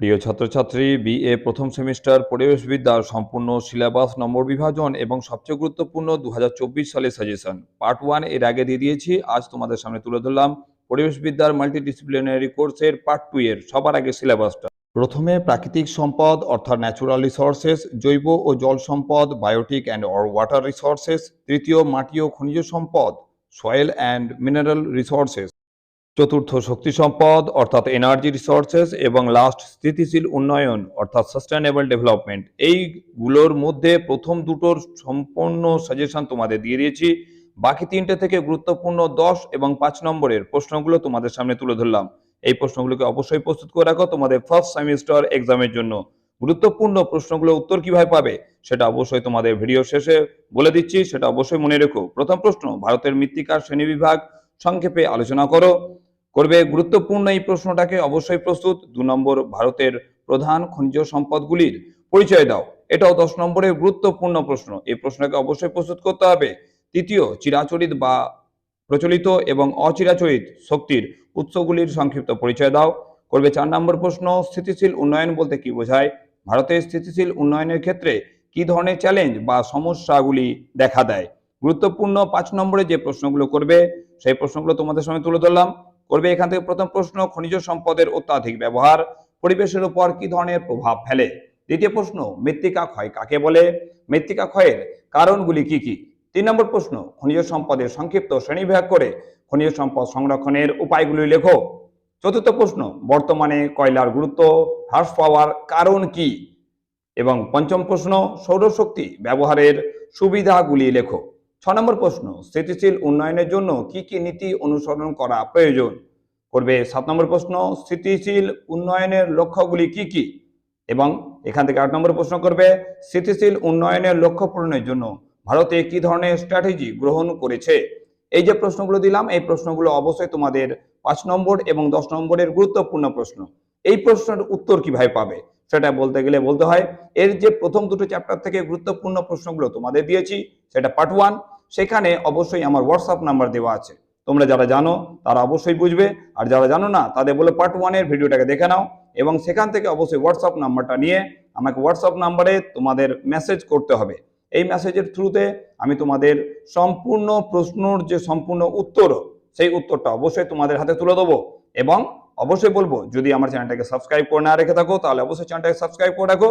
প্রিয় ছাত্রছাত্রী বিএ প্রথম সেমিস্টার পরিবেশবিদ্যার সম্পূর্ণ সিলেবাস নম্বর বিভাজন এবং সবচেয়ে গুরুত্বপূর্ণ দু সালে সাজেশন। পার্ট ওয়ানের আগে দিয়ে দিয়েছি, আজ তোমাদের সামনে তুলে ধরলাম পরিবেশবিদ্যার মাল্টিডিসিপ্লিনারি কোর্সের পার্ট টু এর, সবার আগে সিলেবাসটা প্রথমে প্রাকৃতিক সম্পদ, অর্থাৎ ন্যাচুরাল রিসোর্সেস জৈব ও জল সম্পদ বায়োটিক অ্যান্ড ওয়াটার রিসোর্সেস তৃতীয় মাটি ও খনিজ সম্পদ সয়েল অ্যান্ড মিনারেল রিসোর্সেস চতুর্থ শক্তি সম্পদ, অর্থাৎ এনার্জি রিসোর্সেস এবং লাস্ট স্থিতিশীল উন্নয়ন, অর্থাৎ সাস্টেনেবল ডেভেলপমেন্ট এইগুলোর মধ্যে প্রথম দুটোর সম্পূর্ণ সাজেশন তোমাদের দিয়ে দিয়েছি। বাকি তিনটে থেকে গুরুত্বপূর্ণ দশ এবং পাঁচ নম্বরের প্রশ্নগুলো তোমাদের সামনে তুলে ধরলাম। এই প্রশ্নগুলোকে অবশ্যই প্রস্তুত করে রাখো তোমাদের ফার্স্ট সেমিস্টার এক্সামের জন্য। গুরুত্বপূর্ণ প্রশ্নগুলো উত্তর কীভাবে পাবে সেটা অবশ্যই তোমাদের ভিডিও শেষে বলে দিচ্ছি, সেটা অবশ্যই মনে রেখো। প্রথম প্রশ্ন, ভারতের মৃত্তিকার শ্রেণীবিভাগ সংক্ষেপে আলোচনা করো। করবে গুরুত্বপূর্ণ এই প্রশ্নটাকে অবশ্যই প্রস্তুত। দু নম্বর, ভারতের প্রধান খনিজ সম্পদগুলির পরিচয় দাও। এটাও দশ নম্বরের গুরুত্বপূর্ণ প্রশ্ন। এই প্রশ্নকে অবশ্যই প্রস্তুত করতে হবে। তৃতীয়, চিরাচরিত বা প্রচলিত এবং অচিরাচরিত শক্তির উৎসগুলির সংক্ষিপ্ত পরিচয় দাও। করবে চার নম্বর প্রশ্ন, স্থিতিশীল উন্নয়ন বলতে কি বোঝায়? ভারতের স্থিতিশীল উন্নয়নের ক্ষেত্রে কি ধরনের চ্যালেঞ্জ বা সমস্যাগুলি দেখা দেয়? গুরুত্বপূর্ণ পাঁচ নম্বরে যে প্রশ্নগুলো করবে, সেই প্রশ্নগুলো তোমাদের সামনে তুলে ধরলাম। করবে এখান থেকে প্রথম প্রশ্ন, খনিজ সম্পদের অত্যাধিক ব্যবহার, পরিবেশের উপর কি ধরনের প্রভাব ফেলে? দ্বিতীয় প্রশ্ন, মৃত্তিকা ক্ষয় কাকে বলে? মৃত্তিকা ক্ষয়ের কারণগুলি কি কি? তিন নম্বর প্রশ্ন, খনিজ সম্পদের সংক্ষিপ্ত শ্রেণীবিভাগ করে খনিজ সম্পদ সংরক্ষণের উপায়গুলি লেখো। চতুর্থ প্রশ্ন, বর্তমানে কয়লার গুরুত্ব, হ্রাস পাওয়ার কারণ কি? এবং পঞ্চম প্রশ্ন, সৌরশক্তি ব্যবহারের সুবিধাগুলি লেখো। ছ নম্বর প্রশ্ন, স্থিতিশীল উন্নয়নের জন্য কি কি নীতি অনুসরণ করা প্রয়োজন? করবে সাত নম্বর প্রশ্ন, স্থিতিশীল উন্নয়নের লক্ষ্যগুলি কি কি? এবং এখান থেকে আট নম্বর প্রশ্ন করবে, স্থিতিশীল উন্নয়নের লক্ষ্য পূরণের জন্য ভারতে কি ধরনের স্ট্র্যাটেজি গ্রহণ করেছে? এই যে প্রশ্নগুলো দিলাম, এই প্রশ্নগুলো অবশ্যই তোমাদের পাঁচ নম্বর এবং দশ নম্বরের গুরুত্বপূর্ণ প্রশ্ন। এই প্রশ্নের উত্তর কীভাবে পাবে? সেটা বলতে গেলে বলতে হয়, এর যে প্রথম দুটো চ্যাপ্টার থেকে গুরুত্বপূর্ণ প্রশ্নগুলো তোমাদের দিয়েছি, সেটা পার্ট ওয়ান সেখানে অবশ্যই আমার হোয়াটসঅ্যাপ নাম্বার দেওয়া আছে। তোমরা যারা জানো, তারা অবশ্যই বুঝবে। আর যারা জানো না, তাদের বলে পার্ট ওয়ানের ভিডিওটাকে দেখে নাও এবং সেখান থেকে অবশ্যই হোয়াটসঅ্যাপ নাম্বারটা নিয়ে আমাকে হোয়াটসঅ্যাপ নাম্বারে তোমাদের মেসেজ করতে হবে। এই মেসেজের থ্রুতে আমি তোমাদের সম্পূর্ণ প্রশ্নর যে সম্পূর্ণ উত্তর, সেই উত্তরটা অবশ্যই তোমাদের হাতে তুলে দেবো এবং অবশ্যই বলব, যদি আমার চ্যানেলটাকে সাবস্ক্রাইব করে না রেখে থাকো, তাহলে অবশ্যই চ্যানেলটাকে সাবস্ক্রাইব করে রাখো।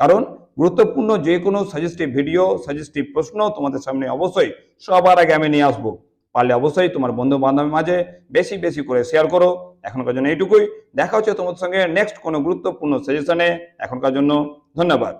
কারণ গুরুত্বপূর্ণ যে কোনো সাজেস্টিভ ভিডিও সাজেস্টিভ প্রশ্ন তোমাদের সামনে অবশ্যই সবার আগে আমি নিয়ে আসব। পারলে অবশ্যই তোমার বন্ধু বান্ধবের মাঝে বেশি বেশি করে শেয়ার করো। এখনকার জন্য এইটুকুই। দেখা হচ্ছে তোমাদের সঙ্গে নেক্সট কোনো গুরুত্বপূর্ণ সাজেশনে এখনকার জন্য ধন্যবাদ।